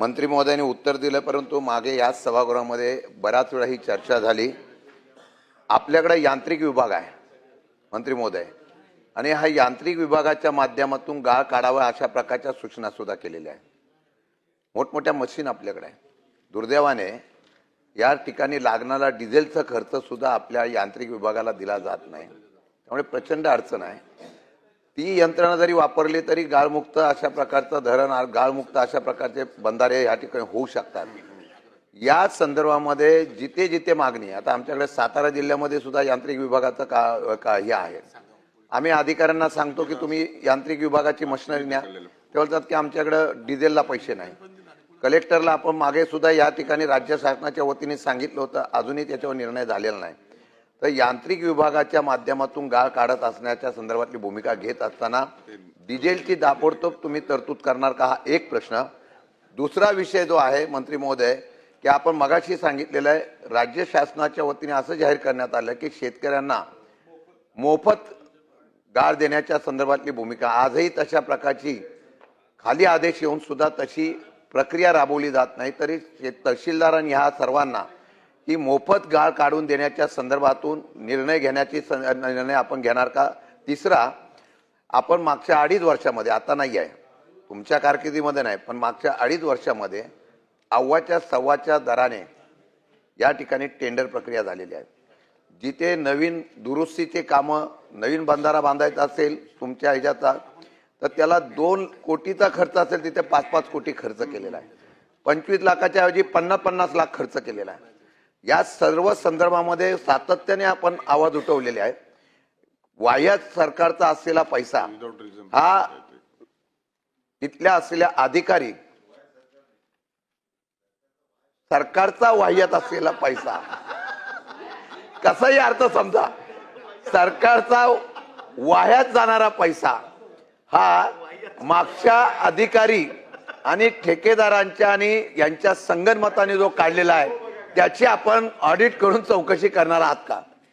मंत्री महोदयांनी उत्तर दिलं परंतु मागे याच सभागृहामध्ये बऱ्याच वेळा ही चर्चा झाली. आपल्याकडे यांत्रिक विभाग आहे मंत्री महोदय. आणि हा यांत्रिक विभागाच्या माध्यमातून गाळ काढावा अशा प्रकारच्या सूचना सुद्धा केलेल्या आहेत. मोठमोठ्या मशीन आपल्याकडे आहे दुर्दैवाने या ठिकाणी लागणारा डिझेलचा खर्च सुद्धा आपल्या यांत्रिक विभागाला दिला जात नाही. त्यामुळे प्रचंड अडचण आहे. ती यंत्रणा जरी वापरली तरी गाळमुक्त अशा प्रकारचं धरण गाळमुक्त अशा प्रकारचे बंधारे या ठिकाणी होऊ शकतात. या संदर्भामध्ये जिथे जिथे मागणी आता आमच्याकडे सातारा जिल्ह्यामध्ये सुद्धा यांत्रिक विभागाचं का का हे आहे. आम्ही अधिकाऱ्यांना सांगतो की तुम्ही यांत्रिक विभागाची मशिनरी न्या. ते बोलतात की आमच्याकडं डिझेलला पैसे नाही. कलेक्टरला आपण मागे सुद्धा या ठिकाणी राज्य शासनाच्या वतीने सांगितलं होतं. अजूनही त्याच्यावर निर्णय झालेला नाही. तर यांत्रिक विभागाच्या माध्यमातून गाळ काढत असण्याच्या संदर्भातली भूमिका घेत असताना डिझेलची दापोडतोब तुम्ही तरतूद करणार का हा एक प्रश्न. दुसरा विषय जो आहे मंत्री महोदय की आपण मगाशी सांगितलेलं आहे राज्य शासनाच्या वतीने असं जाहीर करण्यात आलं की शेतकऱ्यांना मोफत गाळ देण्याच्या संदर्भातली भूमिका. आजही तशा प्रकारची खाली आदेश येऊन सुद्धा तशी प्रक्रिया राबवली जात नाही तरी तहसीलदारांनी ह्या सर्वांना ही मोफत गाळ काढून देण्याच्या संदर्भातून निर्णय घेण्याची निर्णय आपण घेणार का? तिसरा आपण मागच्या अडीच वर्षामध्ये आता नाही आहे तुमच्या कारकिर्दीमध्ये नाही पण मागच्या अडीच वर्षामध्ये अव्वाच्या सव्वाच्या दराने या ठिकाणी टेंडर प्रक्रिया झालेली आहे. जिथे नवीन दुरुस्तीचे कामं नवीन बंधारा बांधायचा असेल तुमच्या ह्याच्याचा तर त्याला दोन कोटीचा खर्च असेल तिथे पाच पाच कोटी खर्च केलेला आहे. पंचवीस लाखाच्या ऐवजी पन्नास पन्नास लाख खर्च केलेला आहे. या सर्व संदर्भामध्ये सातत्याने आपण आवाज उठवलेले आहेत. वाह्यात सरकारचा असलेला पैसा हा तिथल्या असलेल्या अधिकारी सरकारचा वाह्यात असलेला पैसा. कसाही अर्थ समजा सरकारचा वाह्यात जाणारा पैसा हा मागच्या अधिकारी आणि ठेकेदारांच्या आणि यांच्या संगनमताने जो काढलेला आहे त्याची आपण ऑडिट करून चौकशी करणार आहात का?